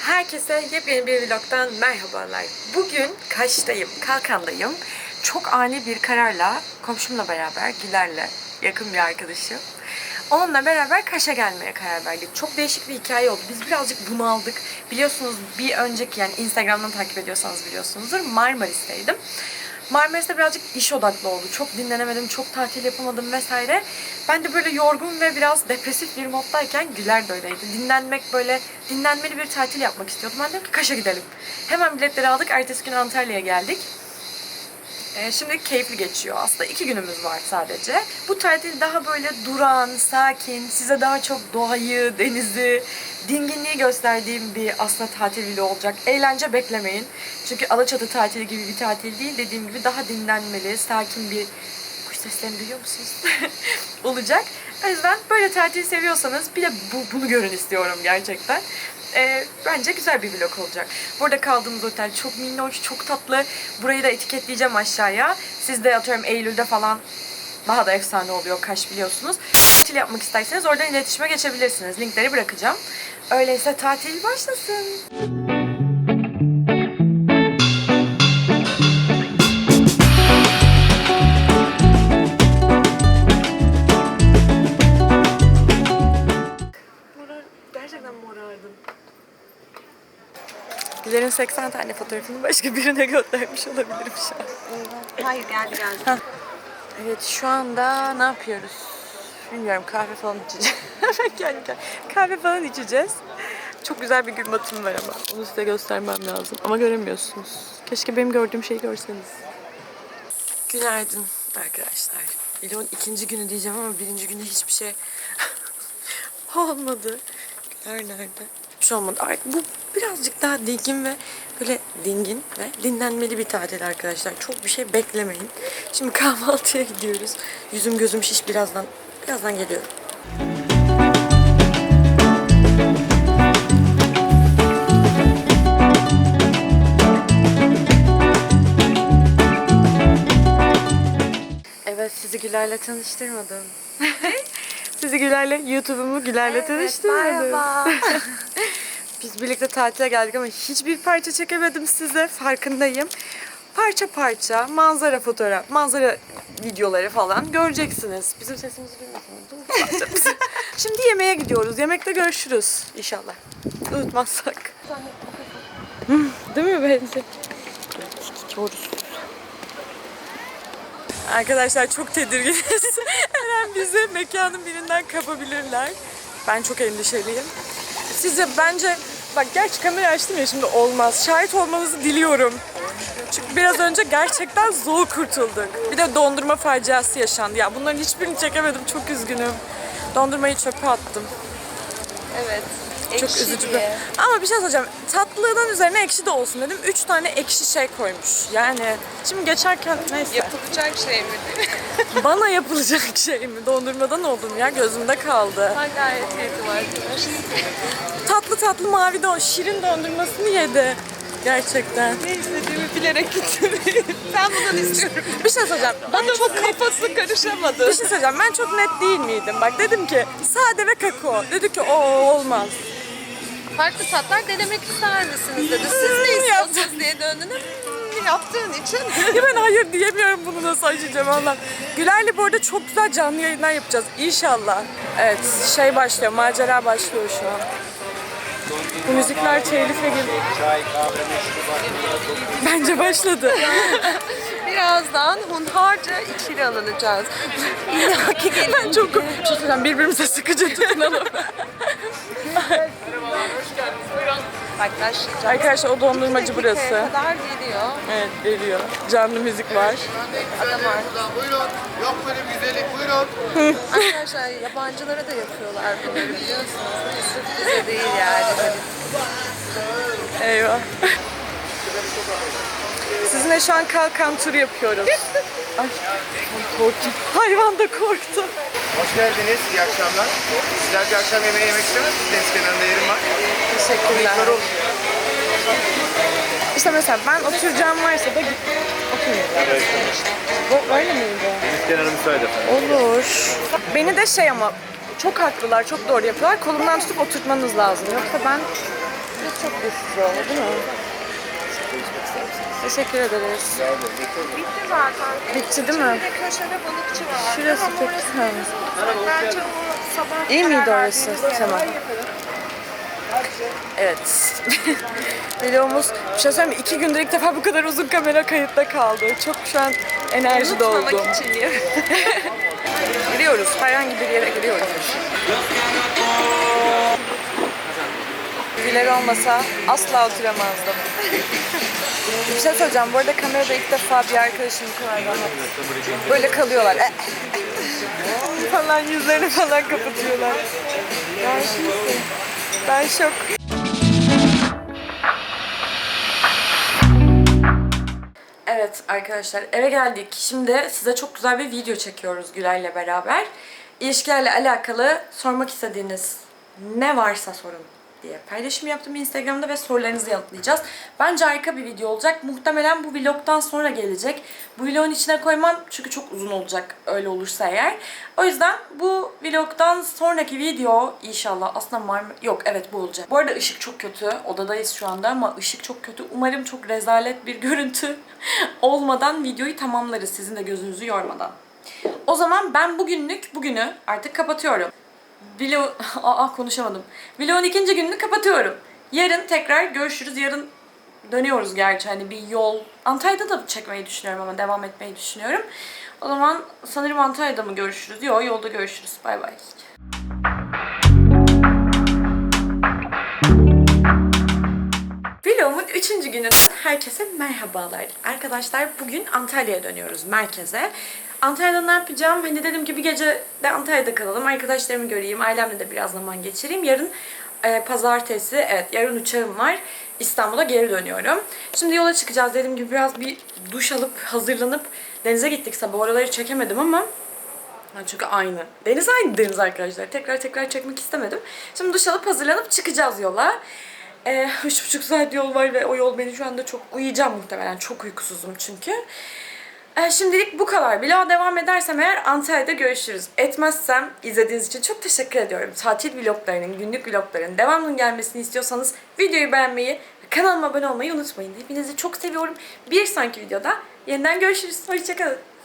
Herkese yepyeni bir vlogdan merhabalar. Bugün Kaş'tayım, Kalkan'dayım. Çok ani bir kararla, komşumla beraber, Güler'le, yakın bir arkadaşım. Onunla beraber Kaş'a gelmeye karar verdik. Çok değişik bir hikaye oldu. Biz birazcık bunaldık. Biliyorsunuz bir önceki yani Instagram'dan takip ediyorsanız biliyorsunuzdur. Marmaris'teydim. Marmaris'te birazcık iş odaklı oldu. Çok dinlenemedim, çok tatil yapamadım vesaire. Ben de böyle yorgun ve biraz depresif bir moddayken Güler de öyleydi. Dinlenmek böyle, dinlenmeli bir tatil yapmak istiyordum. Ben dedim ki Kaş'a gidelim. Hemen biletleri aldık. Ertesi gün Antalya'ya geldik. Ee, şimdi keyifli geçiyor. Aslında iki günümüz var sadece. Bu tatil daha böyle duran, sakin, size daha çok doğayı, denizi, dinginliği gösterdiğim bir aslında tatil vlogu olacak. Eğlence beklemeyin. Çünkü Alaçatı tatili gibi bir tatil değil. Dediğim gibi daha dinlenmeli, sakin bir... Kuş seslerini duyuyor musunuz? olacak. O yüzden böyle tatil seviyorsanız bir de bu, bunu görün istiyorum gerçekten. Ee, bence güzel bir vlog olacak. Burada kaldığımız otel çok minnoş, çok tatlı. Burayı da etiketleyeceğim aşağıya. Siz de atıyorum Eylül'de falan daha da efsane oluyor Kaş biliyorsunuz. Tatil yapmak isterseniz oradan iletişime geçebilirsiniz. Linkleri bırakacağım. Öyleyse tatil başlasın. Güler'in 80 tane fotoğrafını başka birine göndermiş olabilirim şu an. Hayır geldi geldi. Evet şu anda ne yapıyoruz? Bilmiyorum kahve falan içeceğiz. Kahve falan içeceğiz. Çok güzel bir gün batımı var ama. Onu size göstermem lazım. Ama göremiyorsunuz. Keşke benim gördüğüm şeyi görseniz. Günaydın arkadaşlar. Vlogun ikinci günü diyeceğim ama birinci günde hiçbir şey olmadı. Güler nerede? Bir şey olmadı. Ay, Bu birazcık daha dingin ve böyle dingin ve dinlenmeli bir tatil arkadaşlar. Çok bir şey beklemeyin. Şimdi kahvaltıya gidiyoruz. Yüzüm gözüm şiş birazdan. Birazdan geliyorum. Evet sizi Güler'le tanıştırmadım. sizi Güler'le YouTube'umu Güler'le tanıştırmadım. merhaba. Biz birlikte tatile geldik ama hiçbir parça çekemedim size. Farkındayım. Parça parça manzara fotoğraf, manzara videoları falan göreceksiniz. Bizim sesimizi duymuyorsunuz değil mi? Parçamızı. Şimdi yemeğe gidiyoruz. Yemekte görüşürüz inşallah. Unutmazsak. Değil mi benzi? Gidiyoruz. Arkadaşlar çok tedirginiz. Her an bizi mekanın birinden kapabilirler. Ben çok endişeliyim. Size bence bak gerçi kamera açtım ya şimdi olmaz. Şahit olmanızı diliyorum. Çünkü biraz önce gerçekten zor kurtulduk. Bir de dondurma faciası yaşandı. Ya bunların hiçbirini çekemedim. Çok üzgünüm. Dondurmayı çöpe attım. Evet. Çok Ekşi üzücü bir. diye. Ama bir şey söyleyeceğim. Tatlılığının üzerine ekşi de olsun dedim. Üç tane ekşi şey koymuş. Yani şimdi geçerken neyse. Yapılacak şey mi? Bana yapılacak şey mi? Dondurmadan oldum ya. Gözümde kaldı. Ben gayet yedim arkadaşlar. Tatlı mavi don, şirin dondurmasını yedi. Gerçekten. Ne istediğimi bilerek gittim. ben bundan istiyorum. Bir şey söyleyeceğim. Ben Adamın kafası karışamadı. bir şey söyleyeceğim. Ben çok net değil miydim? Bak dedim ki sade ve kakao. Dedi ki o olmaz. Farklı tatlar denemek ister misiniz dedi. Siz ne istiyorsunuz diye döndünüz. Hmm, Yaptığın için. Ya ben hayır diyemiyorum bunu nasıl açacağım Allah. Güler'le bu arada çok güzel canlı yayınlar yapacağız inşallah. Evet şey başlıyor macera başlıyor şu an. Bu müzikler telife gibi. Bence başladı. Birazdan hunharca ikili alınacağız. İllaki gelin. Ben çok şey söyleyeceğim, birbirimize sıkıcı tutunalım. Başlayacağız. Arkadaşlar o dondurmacı burası. Kadar geliyor. Evet geliyor. Canlı müzik var. Adam var. Buyurun. Yok böyle güzellik. Buyurun. Arkadaşlar yabancılara da yapıyorlar bunları biliyorsunuz. Sırf bize değil yani. Hani Eyvah. Sizinle şu an kalkan turu yapıyoruz. Ay, korktum. Hayvan da korktu. Hoş geldiniz. İyi akşamlar. Güzel bir akşam yemeği yemek istemez misiniz? Deniz kenarında yerim var. Teşekkürler. Yukarı. İşte mesela ben oturacağım varsa da git oturayım. Bu öyle miydi? Deniz kenarı müsait efendim. Olur. Beni de şey ama çok haklılar, çok doğru yapıyorlar. Kolumdan tutup oturtmanız lazım. Yoksa ben çok şu değil mi? Teşekkür ederiz. Bitti zaten. Bitti değil mi? Bir de köşede balıkçı var. Şurası Tam peki. orası Ha. Bence o sabah İyi miydi karar orası? verdiğimiz Tamam. yer. Evet. Vlogumuz bir şey söyleyeyim mi? İki gündür ilk defa bu kadar uzun kamera kayıtta kaldı. Çok şu an enerji Unutmamak doldum. için ya. Giriyoruz. Herhangi bir yere giriyoruz. Birileri olmasa asla oturamazdım. bir şey söyleyeceğim. Bu arada kamerada ilk defa bir arkadaşım rahat. Böyle kalıyorlar. Eh. falan yüzlerini falan kapatıyorlar. Ben şeysin. Ben şok. Evet arkadaşlar eve geldik. Şimdi size çok güzel bir video çekiyoruz Gülay'la beraber. İlişkilerle alakalı sormak istediğiniz ne varsa sorun diye paylaşım yaptım Instagram'da ve sorularınızı yanıtlayacağız. Bence harika bir video olacak. Muhtemelen bu vlogdan sonra gelecek. Bu vlogun içine koymam çünkü çok uzun olacak öyle olursa eğer. O yüzden bu vlogdan sonraki video inşallah aslında Mar yok evet bu olacak. Bu arada ışık çok kötü. Odadayız şu anda ama ışık çok kötü. Umarım çok rezalet bir görüntü olmadan videoyu tamamlarız sizin de gözünüzü yormadan. O zaman ben bugünlük bugünü artık kapatıyorum. Vlog... Aa konuşamadım. Vlogun ikinci gününü kapatıyorum. Yarın tekrar görüşürüz. Yarın dönüyoruz gerçi hani bir yol. Antalya'da da çekmeyi düşünüyorum ama devam etmeyi düşünüyorum. O zaman sanırım Antalya'da mı görüşürüz? Yok yolda görüşürüz. Bay bay. Vlogumun üçüncü gününden herkese merhabalar. Arkadaşlar bugün Antalya'ya dönüyoruz merkeze. Antalya'da ne yapacağım? Hani dedim ki bir gece de Antalya'da kalalım. Arkadaşlarımı göreyim. Ailemle de biraz zaman geçireyim. Yarın e, pazartesi, evet yarın uçağım var. İstanbul'a geri dönüyorum. Şimdi yola çıkacağız. Dediğim gibi biraz bir duş alıp hazırlanıp denize gittik sabah. Oraları çekemedim ama Çünkü aynı. Deniz aynı deniz arkadaşlar. Tekrar tekrar çekmek istemedim. Şimdi duş alıp hazırlanıp çıkacağız yola. Ee, üç buçuk saat yol var ve o yol beni şu anda çok uyuyacağım muhtemelen. Çok uykusuzum çünkü. Ee, şimdilik bu kadar. Vloga devam edersem eğer Antalya'da görüşürüz. Etmezsem izlediğiniz için çok teşekkür ediyorum. Tatil vloglarının, günlük vlogların devamının gelmesini istiyorsanız videoyu beğenmeyi kanalıma abone olmayı unutmayın. Hepinizi çok seviyorum. Bir sonraki videoda yeniden görüşürüz. Hoşçakalın.